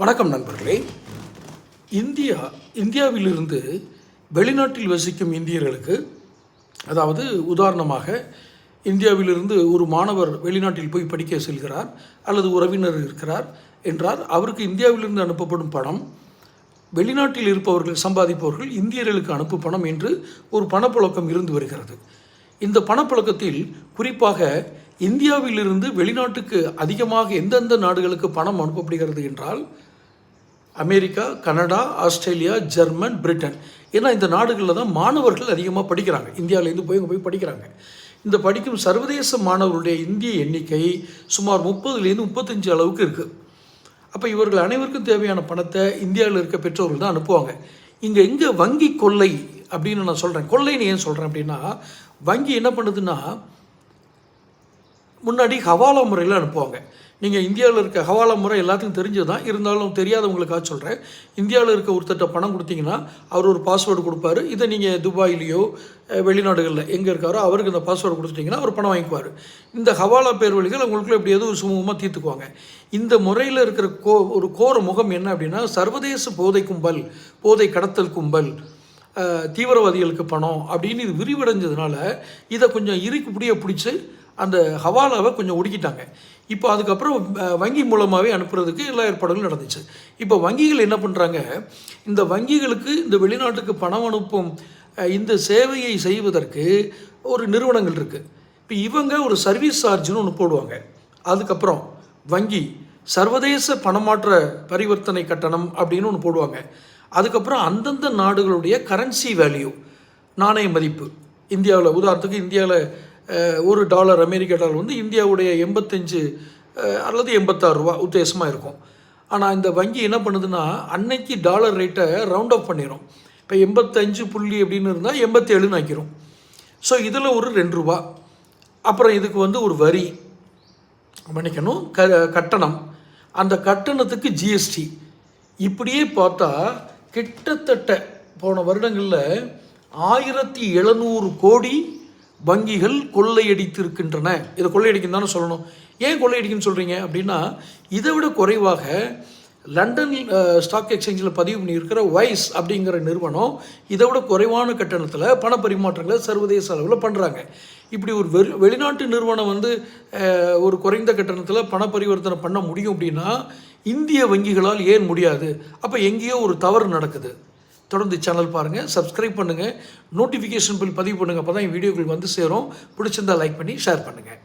வணக்கம் நண்பர்களே. இந்தியா இந்தியாவிலிருந்து வெளிநாட்டில் வசிக்கும் இந்தியர்களுக்கு அதாவது உதாரணமாக இந்தியாவிலிருந்து ஒரு மாணவர் வெளிநாட்டில் போய் படிக்க செல்கிறார் அல்லது உறவினர் இருக்கிறார் என்றார் அவருக்கு இந்தியாவிலிருந்து அனுப்பப்படும் பணம் வெளிநாட்டில் இருப்பவர்கள் சம்பாதிப்பவர்கள் இந்தியர்களுக்கு அனுப்பு பணம் என்று ஒரு பணப்புழக்கம் இருந்து வருகிறது. இந்த பணப்புழக்கத்தில் குறிப்பாக இந்தியாவிலிருந்து வெளிநாட்டுக்கு அதிகமாக எந்தெந்த நாடுகளுக்கு பணம் அனுப்பப்படுகிறது என்றால் America Canada Australia German Britain. ஏன்னா இந்த நாடுகளில் தான் மாணவர்கள் அதிகமாக படிக்கிறாங்க. இந்தியாவிலேருந்து போய் அங்கே போய் படிக்கிறாங்க. இந்த படிக்கும் சர்வதேச மாணவர்களுடைய இந்திய எண்ணிக்கை சுமார் முப்பதுலேருந்து முப்பத்தஞ்சு அளவுக்கு இருக்குது அப்போ இவர்கள் அனைவருக்கும் தேவையான பணத்தை இந்தியாவில் இருக்க பெற்றோர்கள் தான் அனுப்புவாங்க. இங்கே எங்கே வங்கி கொள்ளை அப்படின்னு நான் சொல்கிறேன் கொள்ளைன்னு ஏன் சொல்கிறேன் அப்படின்னா வங்கி என்ன பண்ணுதுன்னா முன்னாடி ஹவாலா முறையில் அனுப்புவாங்க. நீங்கள் இந்தியாவில் இருக்க ஹவாலா முறை எல்லாத்துக்கும் தெரிஞ்சது தான் இருந்தாலும் தெரியாதவங்களுக்காக சொல்கிறேன் இந்தியாவில் இருக்க ஒருத்தட்ட பணம் கொடுத்தீங்கன்னா அவர் ஒரு பாஸ்வேர்டு கொடுப்பாரு. இதை நீங்கள் துபாயிலேயோ வெளிநாடுகளில் எங்கே இருக்காரோ அவருக்கு இந்த பாஸ்வேர்டு கொடுத்துட்டிங்கன்னா அவர் பணம் வாங்கிக்குவார். இந்த ஹவாலா பேர் வழிகள் உங்களுக்குள்ள எப்படி எதுவும் சுமூகமாக தீர்த்துக்குவாங்க? இந்த முறையில் இருக்கிற கோ ஒரு கோர முகம் என்ன அப்படின்னா சர்வதேச போதை கும்பல் போதை கடத்தல் கும்பல் தீவிரவாதிகளுக்கு பணம் அப்படின்னு இது விரிவடைஞ்சதுனால இதை கொஞ்சம் இறுக்கி பிடிய பிடிச்சி அந்த ஹவாலாவை கொஞ்சம் ஒடுக்கிட்டாங்க. இப்போ அதுக்கப்புறம் வங்கி மூலமாகவே அனுப்புறதுக்கு எல்லா ஏற்பாடுகளும் நடந்துச்சு. இப்போ வங்கிகள் என்ன பண்ணுறாங்க இந்த வங்கிகளுக்கு இந்த வெளிநாட்டுக்கு பணம் அனுப்பும் இந்த சேவையை செய்வதற்கு ஒரு நிறுவனங்கள் இருக்குது இப்போ இவங்க ஒரு சர்வீஸ் சார்ஜ்னு ஒன்று போடுவாங்க. அதுக்கப்புறம் வங்கி சர்வதேச பணமாற்ற பரிவர்த்தனை கட்டணம் அப்படின்னு ஒன்று போடுவாங்க. அதுக்கப்புறம் அந்தந்த நாடுகளுடைய கரன்சி வேல்யூ நாணய மதிப்பு. இந்தியாவில் உதாரணத்துக்கு இந்தியாவில் ஒரு டாலர் அமெரிக்க டாலர் வந்து இந்தியாவுடைய எண்பத்தஞ்சு அல்லது எண்பத்தாறு ரூபா உத்தேசமாக இருக்கும். ஆனால் இந்த வங்கி என்ன பண்ணுதுன்னா அன்னைக்கு டாலர் ரேட்டை ரவுண்ட் ஆஃப் பண்ணிடும் இப்போ எண்பத்தஞ்சு புள்ளி அப்படின்னு இருந்தால் எண்பத்தேழுன்னு ஆக்கிரும். ஸோ இதில் ஒரு ரெண்டு ரூபா. அப்புறம் இதுக்கு வந்து ஒரு வரி. மன்னிக்கணும் க கட்டணம். அந்த கட்டணத்துக்கு ஜிஎஸ்டி இப்படியே பார்த்தா கிட்டத்தட்ட போன வருடங்களில் ஆயிரத்தி எழுநூறு கோடி வங்கிகள் கொள்ளையடித்திருக்கின்றன. இதை கொள்ளையடிக்கும் தானே சொல்லணும். ஏன் கொள்ளையடிக்குன்னு சொல்கிறீங்க அப்படின்னா இதை விட குறைவாக லண்டன் ஸ்டாக் எக்ஸ்சேஞ்சில் பதிவு பண்ணியிருக்கிற வைஸ் அப்படிங்கிற நிறுவனம் இதை விட குறைவான கட்டணத்தில் பண பரிமாற்றங்களை சர்வதேச அளவில் பண்ணுறாங்க இப்படி ஒரு வெ வெளிநாட்டு நிறுவனம் வந்து ஒரு குறைந்த கட்டணத்தில் பண பரிவர்த்தனை பண்ண முடியும் அப்படின்னா இந்திய வங்கிகளால் ஏன் முடியாது? அப்போ எங்கேயோ ஒரு தவறு நடக்குது. தொடர்ந்து சேனல் பாருங்கள் சப்ஸ்கிரைப் பண்ணுங்கள் நோட்டிஃபிகேஷன் பில் பதிவு பண்ணுங்கள் அப்போ தான் வீடியோக்கள் வந்து சேரும். பிடிச்சிருந்தா லைக் பண்ணி ஷேர் பண்ணுங்கள்